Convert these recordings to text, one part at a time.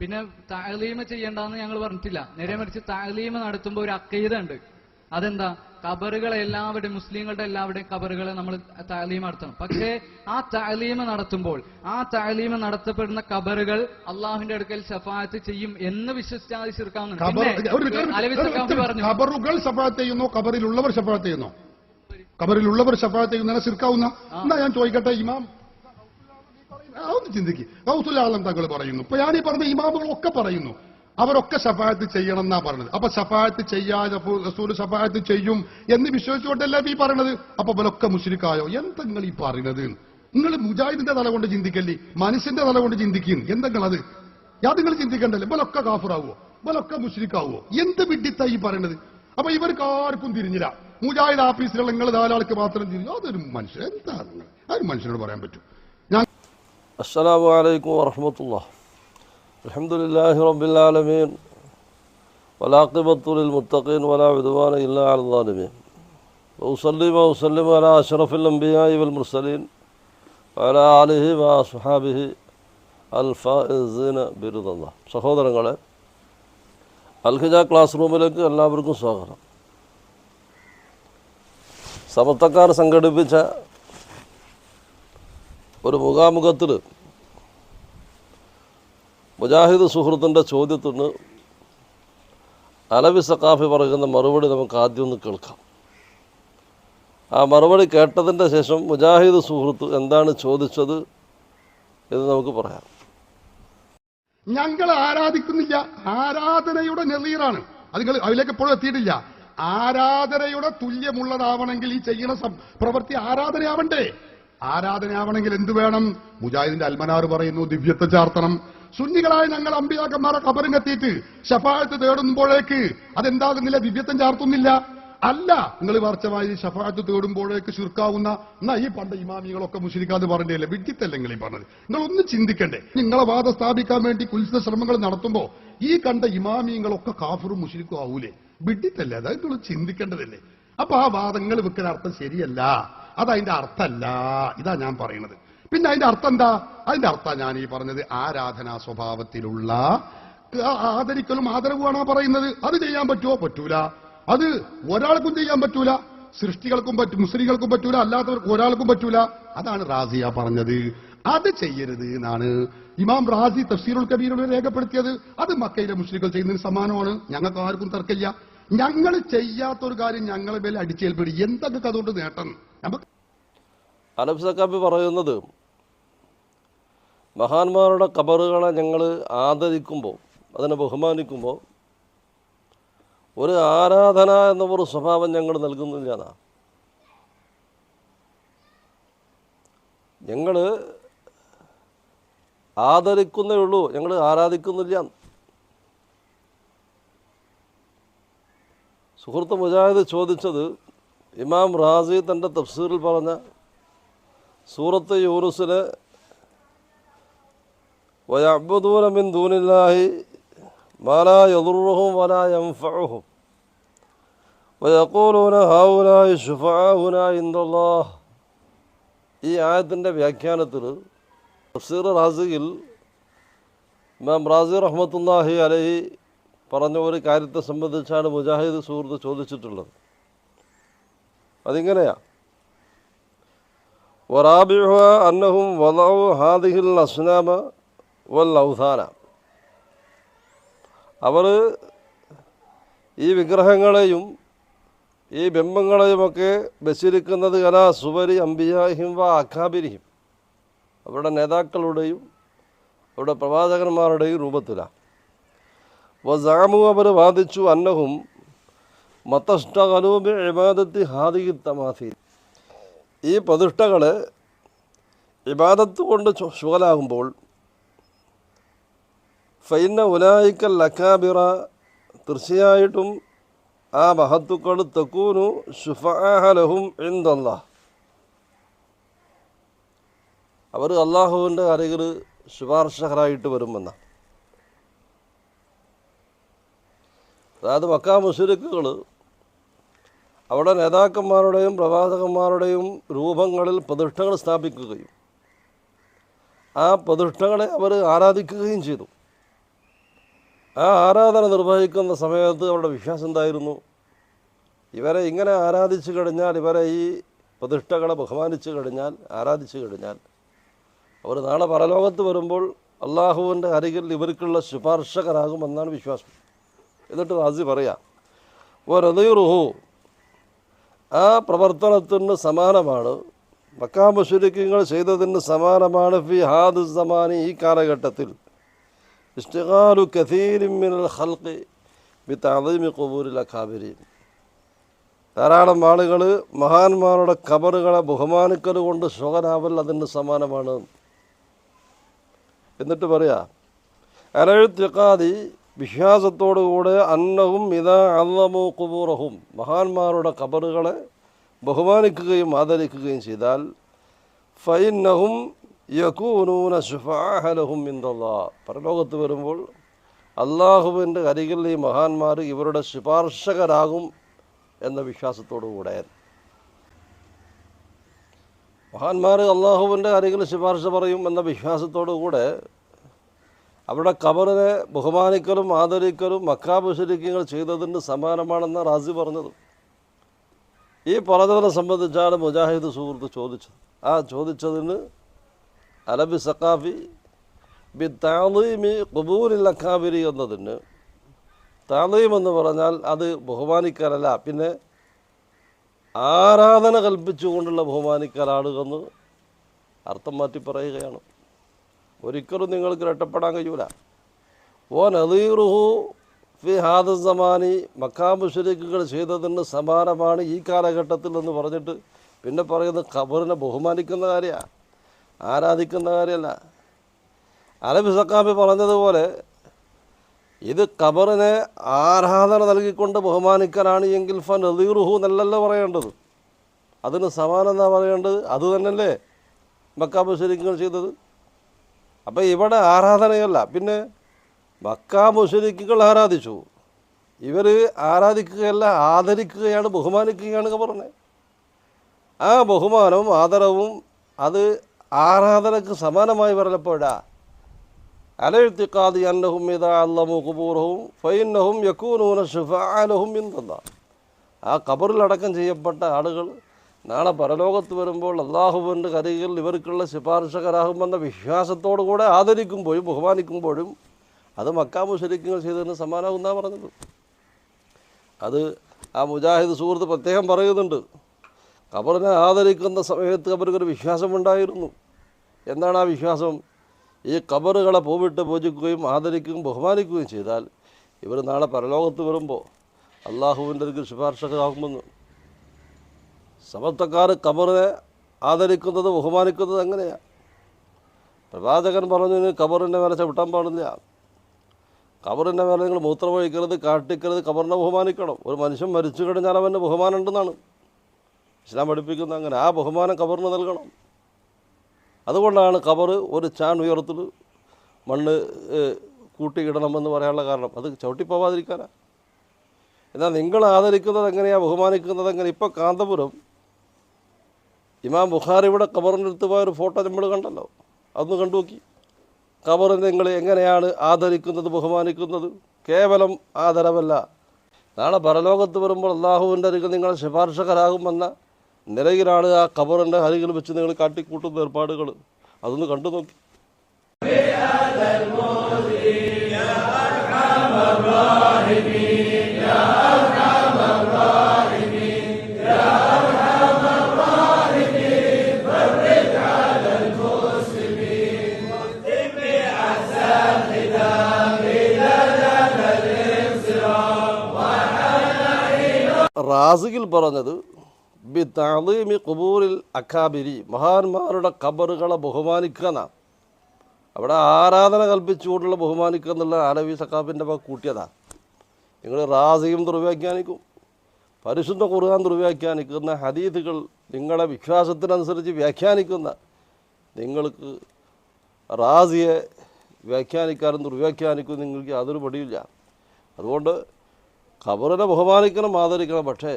പിന്നെ താലീമ ചെയ്യണ്ടെന്ന് ഞങ്ങൾ പറഞ്ഞിട്ടില്ല. നേരെ മറിച്ച് താലീമ നടത്തുമ്പോൾ ഒരു അക്കൈത ഉണ്ട്. അതെന്താ? കബറുകളെ എല്ലാവരുടെയും മുസ്ലിങ്ങളുടെ എല്ലാവരുടെയും കബറുകളെ നമ്മൾ താലീമ നടത്തണം. പക്ഷേ ആ താലീമ നടത്തുമ്പോൾ ആ താലീമ നടത്തപ്പെടുന്ന കബറുകൾ അള്ളാഹുവിന്റെ അടുക്കൽ സഫാത്ത് ചെയ്യും എന്ന് വിശ്വസിച്ചാൽ ഖബറുകൾ ശഫാത്ത് ചെയ്യുന്നു ഖബറിലുള്ളവർ സഫാത്ത് ചെയ്യുന്നു? ഖബറിലുള്ളവർ സഫാത്ത് ചെയ്യുന്ന സിർക്കാവുന്ന എന്നാ ഞാൻ ചോദിക്കട്ടെ ഇമാം? അതൊന്ന് ചിന്തിക്ക്. ഗൗസുലാളം തങ്ങൾ പറയുന്നു. ഇപ്പൊ ഈ പറഞ്ഞ ഇമാമുകളൊക്കെ പറയുന്നു. അവരൊക്കെ ഷഫായത്ത് ചെയ്യണം എന്നാ പറഞ്ഞത്. അപ്പൊ ഷഫായത്ത് ചെയ്യാതെ അപ്പൊ റസൂൽ ഷഫായത്ത് ചെയ്യും എന്ന് വിശ്വസിച്ചുകൊണ്ടല്ല ഈ പറയണത്? അപ്പൊ ഇവരൊക്കെ മുസ്ലിക്കായോ എന്താ നിങ്ങൾ ഈ പറയണത്? നിങ്ങൾ മുജാഹിദിന്റെ തല കൊണ്ട് ചിന്തിക്കല്ലേ? മനുഷ്യന്റെ തല കൊണ്ട് ചിന്തിക്കും. എന്തെങ്കിലത്? അത് നിങ്ങൾ ചിന്തിക്കണ്ടല്ലേ? ഇവലൊക്കെ കാഫറാവോ ഇവലൊക്കെ മുസ്ലിക്കാവോ എന്ത് വിഡിത്ത ഈ പറയണത്? അപ്പൊ ഇവർക്ക് ആർക്കും തിരിഞ്ഞില്ല. മുജാഹിദ് ആഫീസിലുള്ള നിങ്ങൾ നാലാൾക്ക് മാത്രം തിരിഞ്ഞു. അതൊരു മനുഷ്യൻ എന്താ അതൊരു മനുഷ്യനോട് പറയാൻ പറ്റും. السلام عليكم ورحمة الله الحمد لله رب العالمين والعاقبة للمتقين ولا عدوان إلا على الظالمين وأصلي وأسلم على أشرف الأنبياء والمرسلين وعلى آله وأصحابه الفائزين برضا الله സഹോദരങ്ങളെ അൽഹിജ ക്ലാസ് റൂമിലേക്ക് എല്ലാവർക്കും സ്വാഗതം സമത്തക്കാർ സംഘടിപ്പിച്ച ഒരു മുഖാമുഖത്തിൽ മുജാഹിദ് സുഹൃത്തിന്റെ ചോദ്യത്തിന് അലവി സക്കാഫി പറയുന്ന മറുപടി നമുക്ക് ആദ്യം ഒന്ന് കേൾക്കാം. ആ മറുപടി കേട്ടതിന്റെ ശേഷം മുജാഹിദ് സുഹൃത്ത് എന്താണ് ചോദിച്ചത് എന്ന് നമുക്ക് പറയാം. ഞങ്ങൾ ആരാധിക്കുന്നില്ല. ആരാധനയുടെ നെറീറാണ് അത് അതിലേക്ക് എപ്പോഴും എത്തിയിട്ടില്ല. ആരാധനയുടെ തുല്യമുള്ളതാവണമെങ്കിൽ ഈ ചെയ്യുന്ന പ്രവൃത്തി ആരാധനയാവണ്ടേ? ആരാധനയാവണമെങ്കിൽ എന്ത് വേണം? മുജാഹിദിന്റെ അൽമനാർ പറയുന്നു ദിവ്യത്തെ ചാർത്തണം. സുന്നികളായ ഞങ്ങൾ അമ്പിയാക്കന്മാരെ കബറിനെത്തിയിട്ട് ഷഫായത്ത് തേടുമ്പോഴേക്ക് അതെന്താകുന്നില്ല? ദിവ്യത്വം ചാർത്തുന്നില്ല. അല്ല നിങ്ങൾ വർച്ചമായി ഷഫായത്ത് തേടുമ്പോഴേക്ക് ചുരുക്കാവുന്ന എന്നാ ഈ പണ്ട് ഇമാമികളൊക്കെ മുഷിരിക്കാതെ പറഞ്ഞില്ലേ? വിഡിത്തല്ലേ നിങ്ങൾ ഈ പറഞ്ഞത്? നിങ്ങളൊന്ന് ചിന്തിക്കണ്ടേ. നിങ്ങളെ വാദം സ്ഥാപിക്കാൻ വേണ്ടി കുൽസിത ശ്രമങ്ങൾ നടത്തുമ്പോ ഈ കണ്ട ഇമാമിയങ്ങളൊക്കെ കാഫറും മുഷിരിക്കും ആവൂലേ? വിഡ്ഢിത്തല്ലേ? അതായത് നിങ്ങൾ ചിന്തിക്കേണ്ടതല്ലേ? അപ്പൊ ആ വാദങ്ങൾ വെക്കുന്ന അർത്ഥം ശരിയല്ല. അതതിന്റെ അർത്ഥമല്ല ഇതാ ഞാൻ പറയുന്നത് പിന്നെ അതിന്റെ അർത്ഥം എന്താ? അതിന്റെ അർത്ഥം ഞാൻ ഈ പറഞ്ഞത് ആരാധനാ സ്വഭാവത്തിലുള്ള ആദരിക്കലും ആദരവുമാണ് പറയുന്നത്? അത് ചെയ്യാൻ പറ്റുമോ പറ്റൂല. അത് ഒരാൾക്കും ചെയ്യാൻ പറ്റൂല. സൃഷ്ടികൾക്കും പറ്റും മുസ്ലിങ്ങൾക്കും പറ്റൂല. അല്ലാത്തവർക്ക് ഒരാൾക്കും പറ്റൂല. അതാണ് റാസിയ പറഞ്ഞത്. അത് ചെയ്യരുത് എന്നാണ് ഇമാം റാസി തഫ്സീറുൽ കബീറിൽ രേഖപ്പെടുത്തിയത്. അത് മക്കയിലെ മുസ്ലിങ്ങൾ ചെയ്യുന്നതിന് സമാനമാണ്. ഞങ്ങൾക്ക് ആർക്കും തർക്കമില്ല. ഞങ്ങൾ ചെയ്യാത്തൊരു കാര്യം ഞങ്ങളെ മേലെ അടിച്ചേൽപ്പിടി. എന്തൊക്കെ അതുകൊണ്ട് നേട്ടം? അലബ് സക്കാഫി പറയുന്നത് മഹാന്മാരുടെ കബറുകളെ ഞങ്ങൾ ആദരിക്കുമ്പോൾ അതിനെ ബഹുമാനിക്കുമ്പോൾ ഒരു ആരാധന എന്ന ഒരു സ്വഭാവം ഞങ്ങൾ നൽകുന്നില്ല എന്നാ. ഞങ്ങൾ ആദരിക്കുന്നേ ഉള്ളൂ ഞങ്ങൾ ആരാധിക്കുന്നില്ല സുഹൃത്ത് മുജാഹിദ് ചോദിച്ചത് ഇമാം റാസി തന്റെ തഫ്സീറിൽ പറഞ്ഞ സൂറത്ത് യൂനുസിലെ വയഅബ്ദൂന മിൻ ദൂനില്ലാഹി മാലാ യദുറുഹും വലാ യംഫഉഹും വയഖൂലൂന ഹൗലായി ശുഫാഉന ഇൻദല്ലാഹ്. ഈ ആയത്തിന്റെ വ്യാഖ്യാനത്തിൽ തഫ്സീർ റാസിയിൽ ഇമാം റാസി റഹ്മത്തുല്ലാഹി അലഹി പറഞ്ഞ ഒരു കാര്യത്തെ സംബന്ധിച്ചാണ് മുജാഹിദ് സുഹൃത്ത് ചോദിച്ചിട്ടുള്ളത്. അതിങ്ങനെയാ. വറാബിഹ ഹാദിഹിൽ അസ്നാമ വൽ അവർ ഈ വിഗ്രഹങ്ങളെയും ഈ ബിംബങ്ങളെയുമൊക്കെ ബസിരിക്കുന്നത് കലാ സുബരി അംബിയാഹിം വ അഖാബിരിഹിം. അവരുടെ നേതാക്കളുടെയും അവരുടെ പ്രവാചകന്മാരുടെയും രൂപത്തിലാണ് വസാമു അവർ വാദിച്ചു അന്നഹും മതഷ്ടകലൂബി ഇബാദത്തി ഹാദിഹി തമാസി. ഈ പ്രതിഷ്ഠകൾ ഇബാദത്ത് കൊണ്ട് ശുഖലാകുമ്പോൾ ഫൈന ഉലായിക്കൽ ലക്കാബിറ തീർച്ചയായിട്ടും ആ മഹത്തുക്കൾ തെക്കൂനു ഷുഫാഹലഹും എന്തല്ല അവർ അള്ളാഹുവിന്റെ അരികിൽ ശുപാർശകരായിട്ട് വരുമെന്ന. അതായത് മക്കാ മുഷരിക്കുകൾ അവിടെ നേതാക്കന്മാരുടെയും പ്രവാചകന്മാരുടെയും രൂപങ്ങളിൽ പ്രതിഷ്ഠകൾ സ്ഥാപിക്കുകയും ആ പ്രതിഷ്ഠകളെ അവർ ആരാധിക്കുകയും ചെയ്തു. ആ ആരാധന നിർവഹിക്കുന്ന സമയത്ത് അവരുടെ വിശ്വാസം എന്തായിരുന്നു? ഇവരെ ഇങ്ങനെ ആരാധിച്ചു കഴിഞ്ഞാൽ ഇവരെ ഈ പ്രതിഷ്ഠകളെ ബഹുമാനിച്ചു കഴിഞ്ഞാൽ ആരാധിച്ചു കഴിഞ്ഞാൽ അവർ നാളെ പരലോകത്ത് വരുമ്പോൾ അള്ളാഹുവിന്റെ അരികിൽ ഇവർക്കുള്ള ശുപാർശകരാകുമെന്നാണ് വിശ്വാസം. എന്നിട്ട് റാസി പറയാം ഒരതീറുഹു ആ പ്രവർത്തനത്തിന് സമാനമാണ്. മക്കാമശുരിക്കങ്ങൾ ചെയ്തതിന് സമാനമാണ് ഫി ഹാദ് സമാനി ഈ കാലഘട്ടത്തിൽ. ഇഷ്ടകാലു കഥീരിമിനൽ ഹൽക്ക് വിത്ത് അതിമി കൊബൂരിൽ അഖാബിരി ധാരാളം ആളുകൾ മഹാന്മാരുടെ കബറുകളെ ബഹുമാനിക്കൽ കൊണ്ട് ശോകനാവൽ അതിന് സമാനമാണ്. എന്നിട്ട് പറയാ അലഴുത്തിക്കാതി വിശ്വാസത്തോടുകൂടെ അന്നവും ഇതാ അന്നമോ കുബൂറഹും മഹാന്മാരുടെ കബറുകളെ ബഹുമാനിക്കുകയും ആദരിക്കുകയും ചെയ്താൽ ഫൈനഹും യകൂനൂന ശുഫാഹലഹും ഇന്ദല്ലാ പരലോകത്ത് വരുമ്പോൾ അള്ളാഹുവിന്റെ അരികിൽ ഈ മഹാന്മാർ ഇവരുടെ ശുപാർശകരാകും എന്ന വിശ്വാസത്തോടുകൂടെ. മഹാന്മാർ അള്ളാഹുവിന്റെ അരികിൽ ശുപാർശ പറയും എന്ന വിശ്വാസത്തോടുകൂടെ അവിടെ കബറിനെ ബഹുമാനിക്കലും ആദരിക്കലും മക്കാബുശരിക്കങ്ങൾ ചെയ്തതിന് സമാനമാണെന്ന് റാസി പറഞ്ഞത്. ഈ പറഞ്ഞതിനെ സംബന്ധിച്ചാണ് മുജാഹിദ് സുഹൃത്ത് ചോദിച്ചത്. ആ ചോദിച്ചതിന് അലബി സക്കാഫി ബി താലീമി കുബൂരിൽ അക്കാബിരി എന്നതിന് താലീം എന്ന് പറഞ്ഞാൽ അത് ബഹുമാനിക്കാനല്ല പിന്നെ ആരാധന കൽപ്പിച്ചുകൊണ്ടുള്ള ബഹുമാനിക്കലാണ് എന്ന് അർത്ഥം മാറ്റി പറയുകയാണ്. ഒരിക്കലും നിങ്ങൾക്ക് രക്ഷപ്പെടാൻ കഴിയൂല. ഓ നദീറുഹു ഫി ഹാദ സമാനി ചെയ്തതിന് സമാനമാണ് ഈ കാലഘട്ടത്തിൽ എന്ന് പറഞ്ഞിട്ട് പിന്നെ പറയുന്നത് ഖബറിനെ ബഹുമാനിക്കുന്ന കാര്യമാണ് ആരാധിക്കുന്ന കാര്യമല്ല അലബി സക്കാബി പറഞ്ഞതുപോലെ ഇത് ഖബറിനെ ആരാധന നൽകിക്കൊണ്ട് ബഹുമാനിക്കാനാണ് എങ്കിൽ ഫ നദീറുഹു എന്നല്ലല്ലോ പറയേണ്ടത്. അതിന് സമാനം എന്നാ പറയേണ്ടത്? അത് തന്നെയല്ലേ ചെയ്തത്? അപ്പം ഇവിടെ ആരാധനയല്ല. പിന്നെ മക്കാ മുഷരിക്കുകൾ ആരാധിച്ചു? ഇവർ ആരാധിക്കുകയല്ല ആദരിക്കുകയാണ് ബഹുമാനിക്കുകയാണ് പറഞ്ഞത് ആ ബഹുമാനവും ആദരവും അത് ആരാധനക്ക് സമാനമായി പറഞ്ഞപ്പോഴാ അലഴ്ത്തിക്കാതി അന്നഹും ഇതാ അല്ലമു കുബൂറഹും ഫൈനഹും യക്കൂനൂന ഷുഫാലഹും ഇന്തല്ല ആ കബറിലടക്കം ചെയ്യപ്പെട്ട ആളുകൾ നാളെ പരലോകത്ത് വരുമ്പോൾ അള്ളാഹുവിന്റെ കരികിൽ ഇവർക്കുള്ള ശുപാർശകരാകുമെന്ന വിശ്വാസത്തോടു കൂടെ ആദരിക്കുമ്പോഴും ബഹുമാനിക്കുമ്പോഴും അത് മക്കാമു ശരിക്കും ചെയ്തതിന് സമാനമാകുന്നാണ് പറഞ്ഞത്. അത് ആ മുജാഹിദ് സുഹൃത്ത് പ്രത്യേകം പറയുന്നുണ്ട്. കബറിനെ ആദരിക്കുന്ന സമയത്ത് അവർക്കൊരു വിശ്വാസമുണ്ടായിരുന്നു. എന്താണ് ആ വിശ്വാസം? ഈ കബറുകളെ പൂവിട്ട് പൂജിക്കുകയും ആദരിക്കുകയും ബഹുമാനിക്കുകയും ചെയ്താൽ ഇവർ നാളെ പരലോകത്ത് വരുമ്പോൾ അള്ളാഹുവിന്റെ അടുക്കൽ ശുപാർശകരാകുമെന്ന്. സമത്വക്കാർ കബറിനെ ആദരിക്കുന്നത് ബഹുമാനിക്കുന്നത് എങ്ങനെയാണ് പ്രവാചകൻ പറഞ്ഞു ഖബറിന്റെ മേലെ ചവിട്ടാൻ പാടില്ല. ഖബറിന്റെ മേലെ നിങ്ങൾ മൂത്രമൊഴിക്കരുത് കാട്ടിക്കരുത് കബറിനെ ബഹുമാനിക്കണം. ഒരു മനുഷ്യൻ മരിച്ചു കഴിഞ്ഞാൽ അവന്റെ ബഹുമാനം ഉണ്ടെന്നാണ് ഇസ്ലാം പഠിപ്പിക്കുന്നത് അങ്ങനെ ആ ബഹുമാനം ഖബറിന് നൽകണം. അതുകൊണ്ടാണ് ഖബർ ഒരു ചാൻ ഉയർത്തിൽ മണ്ണ് കൂട്ടിയിടണമെന്ന് പറയാനുള്ള കാരണം. അത് ചവിട്ടിപ്പോവാതിരിക്കാനാണ് എന്നാൽ നിങ്ങൾ ആദരിക്കുന്നത് എങ്ങനെയാണ് ബഹുമാനിക്കുന്നത് എങ്ങനെ? ഇപ്പോൾ കാന്തപുരം ഇമാം ബുഖാരിയുടെ ഖബറിന്റെ അടുത്ത് പോയ ഒരു ഫോട്ടോ നമ്മൾ കണ്ടല്ലോ. അതൊന്ന് കണ്ടു നോക്കി. ഖബറിനെ നിങ്ങൾ എങ്ങനെയാണ് ആദരിക്കുന്നത് ബഹുമാനിക്കുന്നത്? കേവലം ആദരവല്ല. നാളെ പരലോകത്ത് വരുമ്പോൾ അള്ളാഹുവിന്റെ അരികിൽ നിങ്ങൾ ശുപാർശകരാകുമെന്ന നിലയിലാണ് ആ ഖബറിന്റെ അരികിൽ വെച്ച് നിങ്ങൾ കാട്ടിക്കൂട്ടുന്ന ഏർപ്പാടുകൾ. അതൊന്ന് കണ്ടു നോക്കി. റാസിഖിൽ പറഞ്ഞത് ബി താലീമി കുബൂറിൽ അക്കാബിരി മഹാന്മാരുടെ ഖബറുകളെ ബഹുമാനിക്കുക എന്നാണ്. അവിടെ ആരാധന കൽപ്പിച്ചുകൊണ്ടുള്ള ബഹുമാനിക്കുക എന്നുള്ള അലവി സക്കാബിന്റെ ഭാഗം കൂട്ടിയതാണ് നിങ്ങൾ റാസിയും ദുർവ്യാഖ്യാനിക്കും പരിശുദ്ധ കുറുകാൻ ദുർവ്യാഖ്യാനിക്കുന്ന ഹദീദുകൾ നിങ്ങളുടെ വിശ്വാസത്തിനനുസരിച്ച് വ്യാഖ്യാനിക്കുന്ന നിങ്ങൾക്ക് റാസിയെ വ്യാഖ്യാനിക്കാനും ദുർവ്യാഖ്യാനിക്കും നിങ്ങൾക്ക് യാതൊരു പടിയില്ല അതുകൊണ്ട് ഖബറിനെ ബഹുമാനിക്കണം ആദരിക്കണം. പക്ഷേ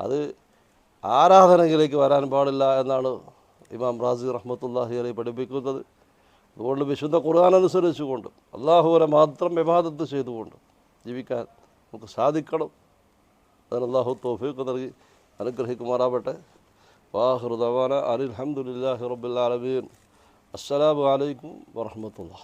അത് ആരാധനയിലേക്ക് വരാൻ പാടില്ല എന്നാണ് ഇമാം റാസി റഹ്മത്തുല്ലാഹി അലി പഠിപ്പിക്കുന്നത്. അതുകൊണ്ട് വിശുദ്ധ ഖുർആൻ അനുസരിച്ചുകൊണ്ട് അള്ളാഹുവിനെ മാത്രം വിവാദത്ത് ചെയ്തുകൊണ്ട് ജീവിക്കാൻ നമുക്ക് സാധിക്കണം. അതിന് അള്ളാഹു തോഫീക്ക് നൽകി അനുഗ്രഹിക്കുമാറാവട്ടെ. വാഹൃദവാന അനിൽഹമുല്ലാഹി റബ്ബുൽ ആലമീൻ. അസ്സലാമു അലൈക്കും വറഹമത്തുള്ള